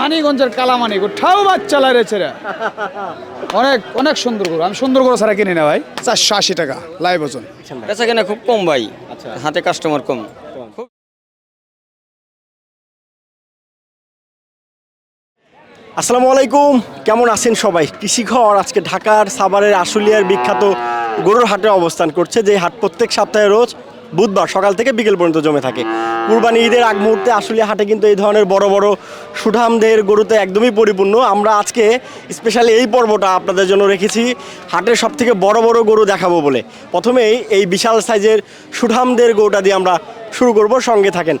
মানিগঞ্জের কালামানিক ঠাউ বাচ্চা লাইরেছে রে অনেক অনেক সুন্দর গরু। আমি সুন্দর গরু ছাড়া কিনি না ভাই। চারশো আশি টাকা লাইভ ওজন। বেচা কেনা খুব কম ভাই। হাতে কাস্টমার কম। আসসালামু আলাইকুম। কেমন আছেন সবাই? কৃষি ঘর আজকে ঢাকার সাভারের আশুলিয়ার বিখ্যাত গরুর হাটে অবস্থান করছে যে হাট প্রত্যেক সপ্তাহে রোজ বুধবার সকাল থেকে বিকেল পর্যন্ত জমে থাকে। কুরবানি ঈদের আগ মুহূর্তে আসলে হাটে কিন্তু এই ধরনের বড় বড় সুঠামদের গরুতে একদমই পরিপূর্ণ। আমরা আজকে স্পেশালি এই পর্বটা আপনাদের জন্য রেখেছি। হাটের সব থেকে বড় বড় গরু দেখাবো বলে। প্রথমেই এই বিশাল সাইজের সুঠামদের গরুটা দিয়ে আমরা শুরু করব। সঙ্গে থাকেন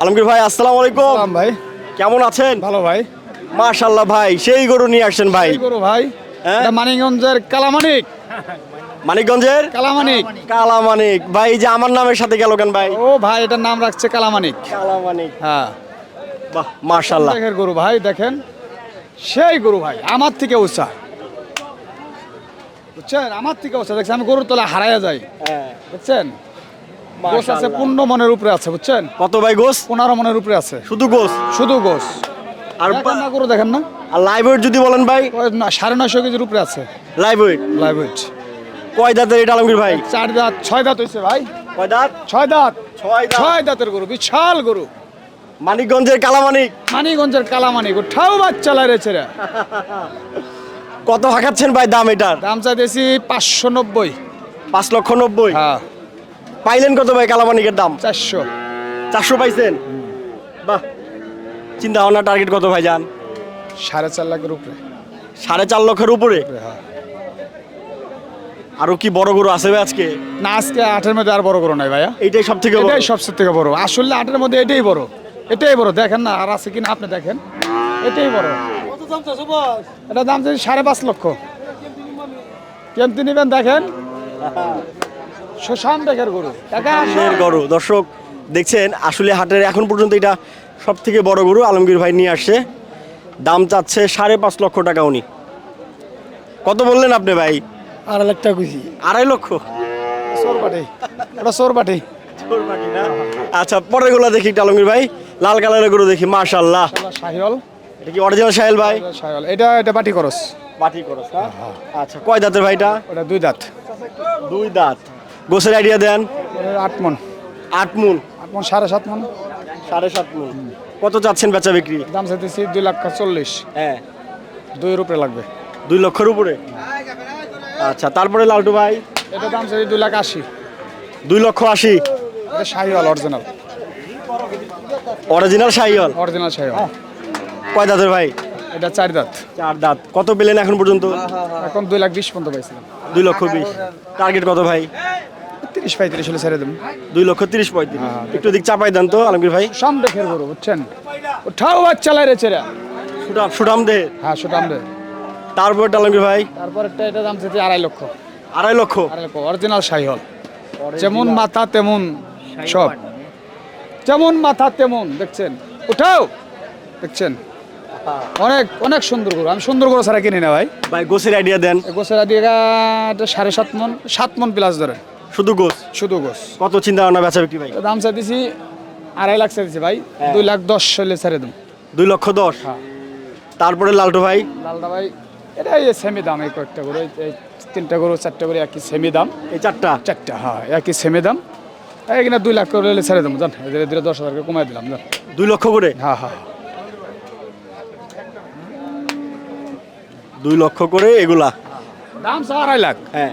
আলমগীর ভাই আসসালামু আলাইকুম। ভাই। কেমন আছেন? ভালো ভাই। মাশাল্লাহ ভাই সেই গরু নিয়ে আসছেন ভাই। গরু ভাই। হ্যাঁ? মানিগঞ্জের কালামানিক। মানিকগঞ্জের? কালামানিক। কালামানিক। ভাই এই যে আমার নামের সাথে গেল কেন ভাই? ও ভাই এটার নাম রাখছে কালামানিক। কালামানিক। হ্যাঁ। বাহ মাশাল্লাহ দেখেন গরু ভাই দেখেন। সেই গরু ভাই আমার থেকে উঁচা। বুঝছেন? আমার থেকে উঁচা। দেখছেন আমি গরুর তলা হারাইয়া যাই। হ্যাঁ, বুঝছেন? গোস আছে মাশাআল্লাহ। পূর্ণ মনের উপরে আছে বুঝছেন? কত ভাই গোস? পনেরো মনের উপরে আছে। শুধু গোস? শুধু গোস। আর না গরু দেখেন না। আর লাইভ যদি বলেন ভাই? না সাড়ে নয়শো কেজির উপরে আছে। লাইভ ওয়েট লাইভ ওয়েট কয় দাঁতের এটা আলমগীর ভাই? চার দাঁত ছয় দাঁত হয়েছে ভাই। কয় দাঁত? ছয় দাঁত। ছয় দাঁত। ছয় দাঁতের গরু বিশাল গরু। মানিকগঞ্জের কালামানিক। মানিগঞ্জের কালামানি গরু ঠাউ বাচ্চা লাইরেছে রে কত হাঁকাচ্ছেন ভাই দাম এটার? দাম চাইতেছি পাঁচশো নব্বই। পাঁচ লক্ষ নব্বই? হ্যাঁ। পাইলেন কত ভাই কালামানিকের দাম? চারশো। চারশো পাইছেন? বাহ। চিন্তা ভাবনা টার্গেট কত ভাই যান সাড়ে চার লাখের উপরে। সাড়ে চার লক্ষের উপরে? হ্যাঁ। আরও কি বড় গরু আছে ভাই আজকে? না আজকে আটের মধ্যে আর বড় গরু নাই ভাইয়া। এটাই সব থেকে বড়? এটাই সবচেয়ে থেকে বড়। আসলে আটের মধ্যে এটাই বড়। এটাই বড়। দেখেন না আর আছে কিনা আপনি দেখেন। এটাই বড়। এটা দাম চাইছি সাড়ে পাঁচ লক্ষ। কেমতি নেবেন দেখেন? শ্মশান দেখের গরু। গরু। দর্শক দেখছেন আসলে হাটের এখন পর্যন্ত এটা সব থেকে বড় গরু আলমগীর ভাই নিয়ে আসছে। দাম চাচ্ছে সাড়ে পাঁচ লক্ষ টাকা উনি। কত বললেন আপনি ভাই? আড়াই লাখ টাকা খুশি আড়াই লক্ষ? সোর বাটি ওটা সোর বাটি আচ্ছা পরেরগুলো দেখি একটু আলমগীর ভাই। লাল কালারের গরু দেখি মাশাল্লাহ শাহিওল এটা কি অরিজিনাল সাহেল ভাই? শাহিওল এটা এটা বাটি করস বাটি করস আচ্ছা কয় দাঁতের ভাইটা ওটা দুই দাঁত। দুই দাঁত। গোসের আইডিয়া দেন। আট মন। আট মুন? আট মন সাড়ে সাত মন। সাড়ে সাত মুন। কত চাচ্ছেন বেচা বিক্রি? দাম চাইতেছি দুই লাখ চল্লিশ। হ্যাঁ। দুইয়ের উপরে লাগবে। দুই লক্ষের উপরে? আচ্ছা তারপরে লালটু ভাই? এটা দাম চাইছি দুই লাখ আশি। দুই লক্ষ আশি। এটা শাহিওয়াল অরিজিনাল অরিজিনাল সাইয়ল অরিজিনাল শাহিওয়াল। কয় দাঁতের ভাই? এটা চার দাঁত। চার দাঁত। কত পেলেন এখন পর্যন্ত? এখন দুই লাখ বিশ পর্যন্ত পাইছিলাম। দুই লক্ষ বিশ। টার্গেট কত ভাই? তিরিশ পঁয়ত্রিশ হলে ছেড়ে দেবেন দুই লক্ষ তিরিশ পঁয়ত্রিশ। একটু দিক চাপাই দেন তো আলমগীর ভাই। সাম দেখে গরু বুঝছেন? ওঠাও বাচ্চা লাই রেছে রে সুটাম সুটাম দে। হ্যাঁ সুটাম দে। তারপর আলমগীর ভাই? তারপর একটা এটা দাম চাইছি আড়াই লক্ষ। আড়াই লক্ষ? আড়াই লক্ষ। অরিজিনাল শাহিওয়াল যেমন মাথা তেমন সব। যেমন মাথা তেমন দেখছেন? উঠাও! দেখছেন? অনেক অনেক সুন্দর গরু। আমি সুন্দর গরু ছাড়া কিনি না ভাই। ভাই গোসের আইডিয়া দেন। গোসের এটা সাড়ে সাত মন সাত মন প্লাস ধরে শুধু গোস শুধু গোস কত চিন্তা ভাবনা বেচা বিক্রি ভাই? দাম চাইতেছি আড়াই লাখ চাইতেছি ভাই। হ্যাঁ। দুই লাখ দশ হলে ছেড়ে দেব। দুই লক্ষ দশ? হ্যাঁ। তারপরে লালটু ভাই? লালদা ভাই এটা এই সেমি দাম এই কয়েকটা গরু এই- তিনটা গরু চারটা গরু একই সেমি দাম। এই চারটা? চারটা হ্যাঁ একই সেমি দাম। এখানে দুই লাখ করে হলে ছেড়ে দেবো জান। ধীরে ধীরে দশ হাজার করে কমাই দিলাম জান। দুই লক্ষ করে? হ্যাঁ হ্যাঁ। দুই লক্ষ করে এগুলা? দাম স্যার আড়াই লাখ। হ্যাঁ।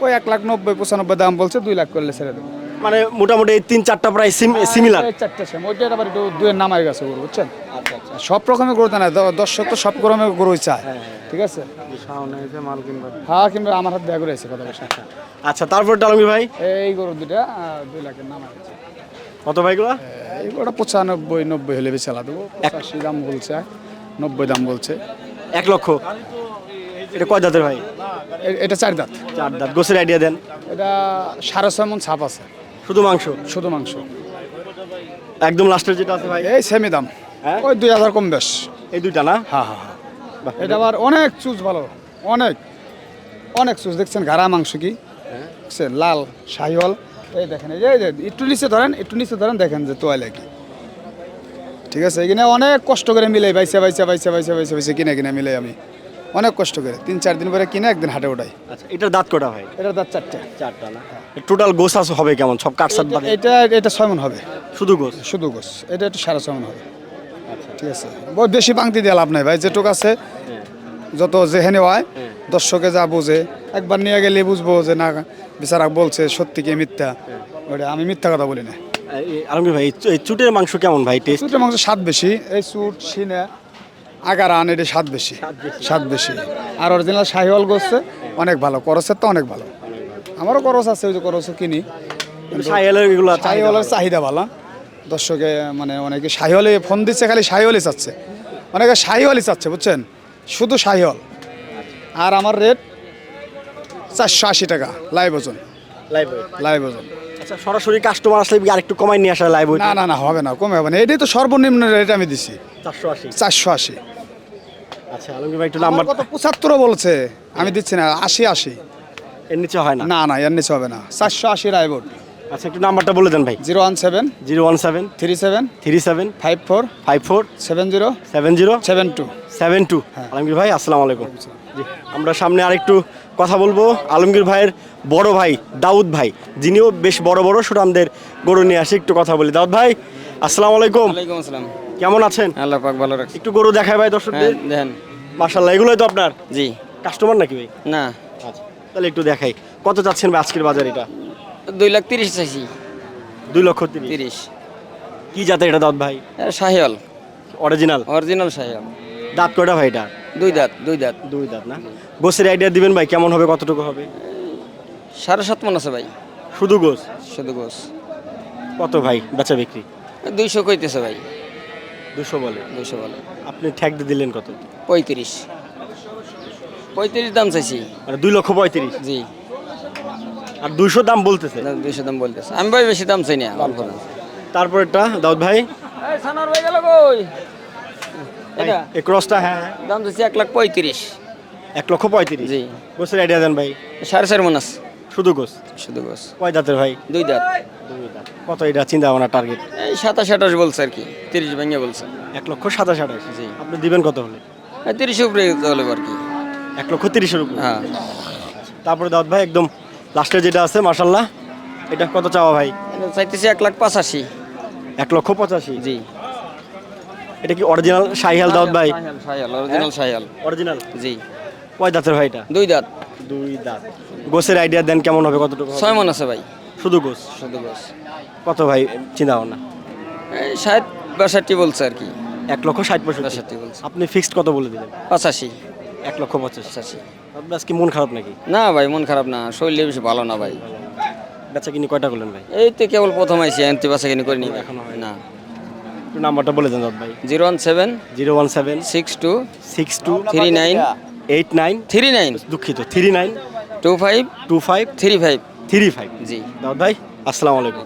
ওই এক লাখ নব্বই পঁচানব্বই দাম বলছে দুই লাখ করলে ছেড়ে দেবো। মানে মোটামুটি এই তিন চারটা প্রায় সিমিলার এই চারটে সেম ওইটা আবার একটু দুয়ের নামাই গেছে গরু বুঝছেন? আচ্ছা আচ্ছা। সব রকমের গরু না দর্শক তো সব রকমের গরুই চায়। ঠিক আছে? হ্যাঁ কিংবা আমার হাত দেয়া করে আছে কথা আচ্ছা তারপর আলমগীর ভাই? এই গরু দুটা দুই লাখের নাম আছে। কত ভাইগুলা? এই গরুটা পঁচানব্বই নব্বই হলে বেচালা দেবো পঁচাশি দাম বলছে নব্বই দাম বলছে। এক লক্ষ। এটা কয় দাঁতের ভাই? এটা চার দাঁত। চার দাঁত। গোসের আইডিয়া দেন। এটা সাড়ে ছয় মন ছাপ আছে। শুধু মাংস? শুধু মাংস। একদম লাস্টের যেটা আছে ভাই? এই সেমি দাম। হ্যাঁ? ওই দুই হাজার কম বেশ। এই দুইটা না? হ্যাঁ হ্যাঁ। এটা আবার অনেক চুজ ভালো অনেক অনেক চুজ দেখছেন ঘাড়া মাংস কি? দেখছেন লাল শাহিওয়াল। এই দেখেন এই যে একটু নিচে ধরেন একটু নিচে ধরেন দেখেন যে তোয়ালে কি। ঠিক আছে এখানে অনেক কষ্ট করে মিলে বাইসে বাইসে বাইসে বাইসে বাইসে বাইসে কিনে কিনে মিলে আমি। অনেক কষ্ট করে তিন চার দিন পরে কিনে একদিন হাটে উঠাই। আচ্ছা এটার দাঁত কটা ভাই এটা তার চারটে। চারটা না? টোটাল গোস আছে হবে কেমন? সব কাটসাট বাদে এটা এটা ছয় মন হবে। শুধু গোস শুধু গোস এটা একটু সাড়ে ছয় মন হবে। ঠিক আছে। বেশি পাংতি দিয়ে লাভ নাই ভাই যেটুক আছে যত যেখানে হয় দর্শকে যা বোঝে একবার নিয়ে গেলে বুঝব যে না বিচারক বলছে সত্যি কি মিথ্যা। ওটা আমি মিথ্যা কথা বলি না। আলমগীর ভাই এই চুটের মাংস কেমন ভাই? টেস্ট চুটের মাংস স্বাদ বেশি এই চুট সিনে আগারান এটা স্বাদ বেশি। স্বাদ বেশি। আর অরিজিনাল শাহিওয়াল গোসছে অনেক ভালো করসের তো অনেক ভালো। আমারও করস আছে ওই যে করস কিনি। সাইয়ালের এগুলো শাহিওয়ালের চাহিদা ভালো। দর্শকে মানে অনেকে শাহিওয়ালে ফোন দিচ্ছে খালি শাহিওয়ালই চাচ্ছে। অনেকে শাহিওয়ালই চাচ্ছে বুঝছেন? শুধু শাহিওয়াল আর আমার রেট চারশো আশি টাকা লাইভ ওজন। লাইভ ওজন। আচ্ছা সরাসরি কাস্টমার আসলে কি আরেকটু কমাই নিয়ে আসা লাইভ না না না হবে না কমে হবে না। এটাই তো সর্বনিম্ন রেট আমি দিছি। চারশো আশি। চারশো আশি। আচ্ছা আলমগীর ভাই একটু নাম্বার নাম্বার কত পঁচাত্তরও বলছে। আমি দিচ্ছি না আশি আশি। এর নিচে হয় না? না না এর নিচে হবে না। চারশো আশি রায়বোর্ড আচ্ছা একটু নাম্বারটা বলে দেন ভাই। Zero one seven zero one seven three seven three seven five four five four seven zero seven zero seven two. Seven two. Alamgir ভাই আসসালামু আলাইকুম। জি আমরা সামনে আরেকটু কথা বলব আলমগীর ভাইয়ের বড় ভাই দাউদ ভাই। যিনিও বেশ বড় বড় সুরামদের গরু নিয়ে আসি একটু কথা বলি। দাউদ ভাই আসসালামু আলাইকুম। ওয়ালাইকুম আসসালাম। কেমন আছেন? আল্লাহ পাক ভালো রাখছে। একটু গরু দেখায় ভাই হ্যাঁ দর্শকদের দেখেন। মাশাল্লাহ এগুলোই তো আপনার? জি। কাস্টমার নাকি ভাই? না। আচ্ছা তাহলে একটু দেখাই। কত চাচ্ছেন ভাই আজকের বাজার এটা? দুই লাখ তিরিশ চাইছি। দুই লক্ষ তিরিশ। তিরিশ। কি জাতের এটা দাঁত ভাই? শাহিয়াল অরিজিনাল অরিজিনাল শাহিয়াল দাঁত কয়টা ভাই এটা? দুই দাঁত দুই দাঁত। দুই দাঁত না? গোসের আইডিয়া দিবেন ভাই কেমন হবে কতটুকু হবে? সাড়ে সাত মন আছে ভাই। শুধু গোস শুধু গোস কত ভাই বেচা বিক্রি? দুইশো কইতেছে ভাই। দুশো বলে। দুশো বলে। আপনি ঠ্যাক দিয়ে দিলেন কত? পঁয়ত্রিশ। পঁয়ত্রিশ দাম চাইছি। মানে দুই লক্ষ পঁয়ত্রিশ? জি। আর দুইশো দাম বলতেছে? না, দুইশো দাম বলতেছে। আমি ভাই বেশি দাম চাই না তারপরেরটা দাউদ ভাই? সানার ভাই গেল কই? এটা? এই ক্রসটা হ্যাঁ। দাম চাইছি এক লাখ পঁয়ত্রিশ। এক লক্ষ পঁয়ত্রিশ? জি। গোসের আইডিয়া দেন ভাই। সাড়ে চার মন আছে। শুধু গোস? শুধু গোস। কয় দাঁতের ভাই? দুই দাঁত। দুই কত এটা চিন্তা ভাবনা টার্গেট এই সাতাশ আঠাশ বলছে আর কি তিরিশ ভেঙে বলছে। এক লক্ষ সাতাশ আঠাশ। জি। আপনি দিবেন কত হলে? তিরিশ উপরে হলে আর কি। এক লক্ষ তিরিশের উপর? হ্যাঁ। তারপরে দাউদ ভাই একদম লাস্টে যেটা আছে মার্শাল্লাহ এটা কত চাওয়া ভাই? চাইতেছি এক লাখ পঁচাশি। এক লক্ষ পঁচাশি? জি। এটা কি অরিজিনাল শাহিহাল দাউদ ভাই? অরিজিনাল সায়াল অরিজিনাল জি। কয় দাঁতের ভাই এটা? দুই দাঁত। দুই দাঁত। গোসের আইডিয়া দেন কেমন হবে কতটুকু? ছয় মন আছে ভাই। শুধু গোস শুধু গোস কত ভাই চিন্তা ভাবনা এই ষাট বাষট্টি বলছে আর কি। এক লক্ষ ষাট বাষট্টি বলছে। আপনি ফিক্সড কত বলে দিলেন? পঁচাশি। এক লক্ষ পঁচাশি। আপনার আজকে মন খারাপ নাকি? না ভাই মন খারাপ না। শরীরে বেশি ভালো না ভাই। বেচা কিনি কয়টা করলেন ভাই? এই তো কেবল প্রথম আইসি আনতে বাসা কিনে করিনি। এখনও। না। একটু নাম্বারটা বলে দেন দাদ ভাই। Zero one seven zero one seven six two six two three nine eight nine three nine দুঃখিত three nine two five two five three five three five. জি। দাউদ ভাই আসসালামু আলাইকুম।